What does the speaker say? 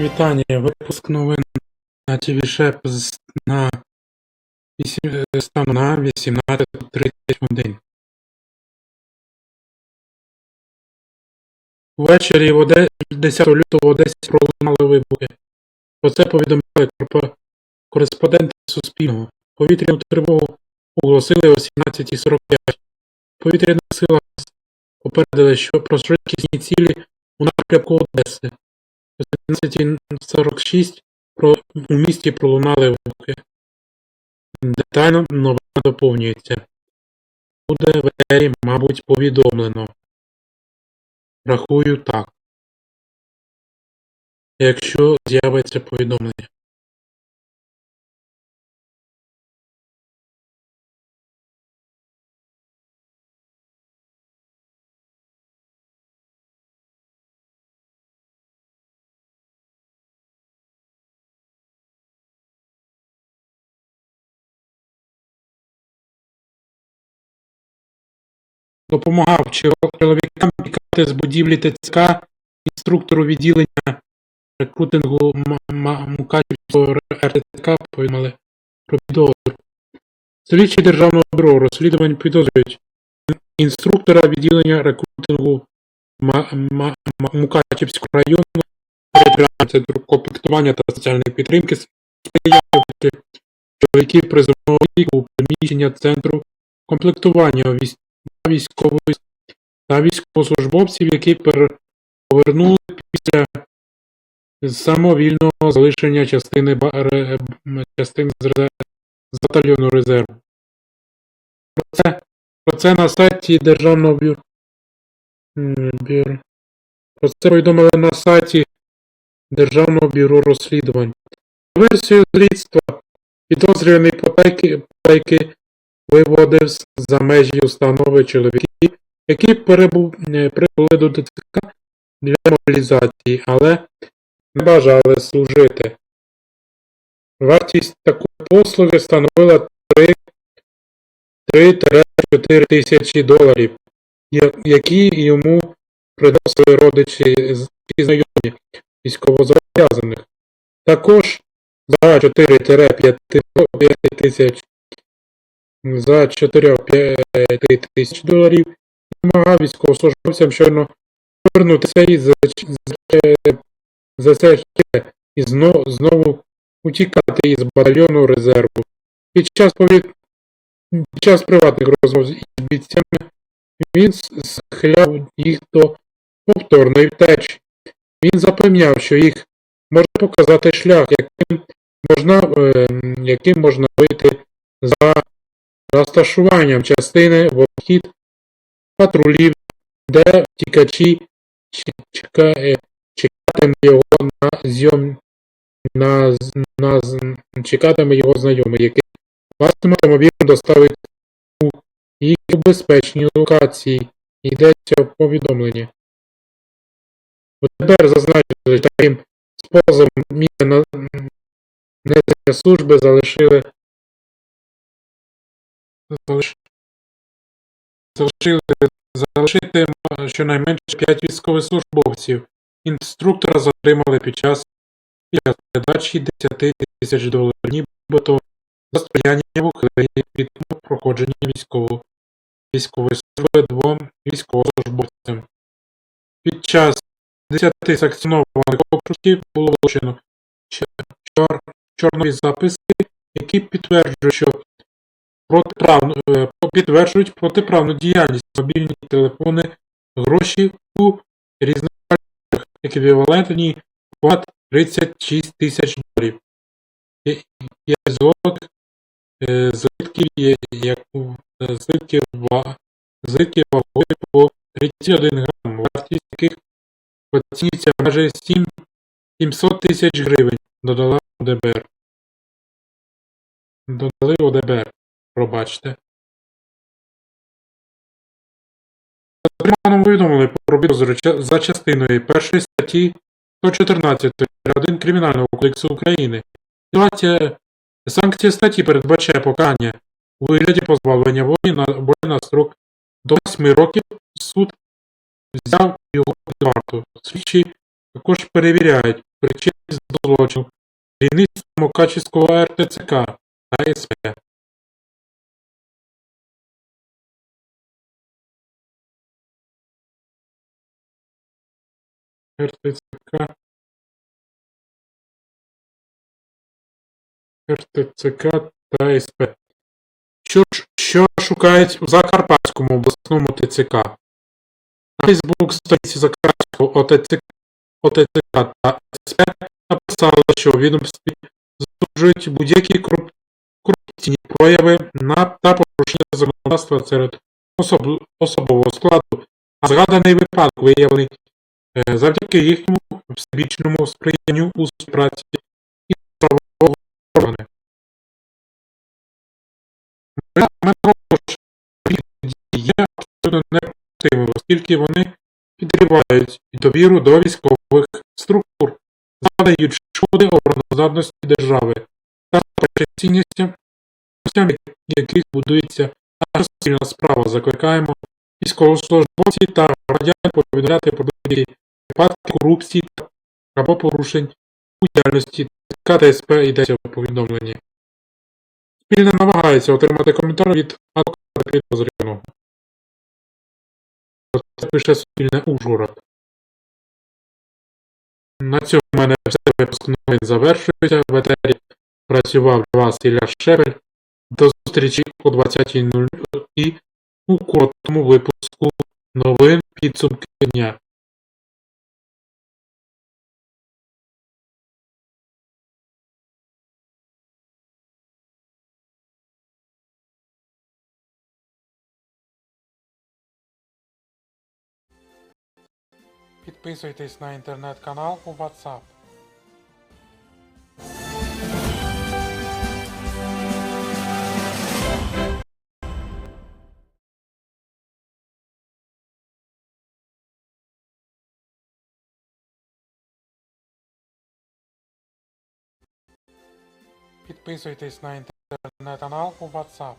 Вітання, випуск новин на ТВ Шеп на 18.31. Ввечері в Одесі 10 лютого Одесі пролунали вибухи. Про це повідомили кореспонденти Суспільного. Повітряну тривогу оголосили о 17.45. Повітряна сила попередила, що про швидкісні цілі у напрямку Одеси. О 17.46 у місті пролунали вибухи. Детально новина доповнюється. Буде в етері, мабуть, повідомлено. Рахую так. Якщо з'явиться повідомлення. Допомагав чоловікам тікати з будівлі ТЦК інструктору відділення рекрутингу Мукачівського РТЦК повідомили про підозру. Слідчі Державного бюро розслідувань підозрюють інструктора відділення рекрутингу Мукачівського району центру комплектування та соціальної підтримки чоловіків призовного віку у приміщення центру комплектування військ військових та військовослужбовців, які повернули після самовільного залишення частини, ба- ре- м, частин з, батальйону резерву. Про це, про це на сайті Державного бюро. Про це повідомили на сайті Державного бюро розслідувань. За Версією слідства підозрюваний потайки виводив за межі установи чоловіків, які е, прибули до ДТК для мобілізації, але не бажали служити. Вартість такої послуги становила 3-4 тисячі доларів, які йому приносили родичі і знайомі військовозобов'язаних. Також за 4-5 тисяч за 4-5 тисяч доларів і вимагав військовослужбовцям щойно повернутися із за, це і знову, знову утікати із батальйону резерву. Під час, повід... під час приватних розмов з бійцями він схиляв їх до повторної втечі. Він запевняв, що їх може показати шлях, яким можна, е, яким можна вийти за розташуванням частини в обхід патрулів, де втікачі чекатиме його на зйом на, на, чекатиме його знайомий, який власним автомобілем доставить у їх безпечній локації. Йдеться в повідомленні. В ДБР зазначили, таким способом міри на несення служби залишили залиш- залишили залишити щонайменше 5 військовослужбовців. Інструктора затримали під час передачі 10 тисяч доларів, нібито за сприяння в ухиленні від проходження військового військової служби двом військовослужбовцям. Під час 10 санкціонованих обшуків було вилучено чор- чор- чорнові записи, які підтверджують, що е, підтверджують протиправну діяльність мобільні телефони, гроші у різних еквівалентні понад 36 тисяч доларів. Є- Є злотих е, е, злитків, злитків вагою по 31 грам, вартість яких оцінюється майже 7, 700 тисяч гривень, додала ОДБР. Додали ОДБР, пробачте. Затриманому повідомили про підозру за частиною першої статті 114 1 Кримінального кодексу України. Ситуація санкція статті передбачає покарання у вигляді позбавлення волі на волі на строк до 8 років. Суд взяв його під варту. Слідчі також перевіряють, причетність до злочину, керівництвом Мукачівського РТЦК та СП. РТЦК РТЦК та СП. Що, що шукають в Закарпатському обласному ТЦК? На Фейсбук сторінці Закарпатського ОТЦК, ОТЦК та СП написали, що у відомстві засуджують будь-які коруп- корупційні прояви на та порушення законодавства серед особ, особового складу, а згаданий випадок виявлений завдяки їхньому всебічному сприянню у співпраці із ми також є абсолютно неприпустимими, оскільки вони підривають довіру до військових структур, завдають шкоди обороноздатності держави та цінностям, яких будується спільна справа. Закликаємо військовослужбовців та громадян повідомляти про будь-які випадки корупції або порушень у діяльності КТСП йдеться у повідомленні. Спільне намагається отримати коментар від адвоката підозрюваного. Це пише спільне Ужгород. На цьому в мене все випуск новин завершується. В етері працював для вас Ілля Шепель. До зустрічі о 20.00 і у короткому випуску новин підсумки дня. Підписуйтесь на інтернет-канал у WhatsApp. Підписуйтесь на інтернет-канал у WhatsApp.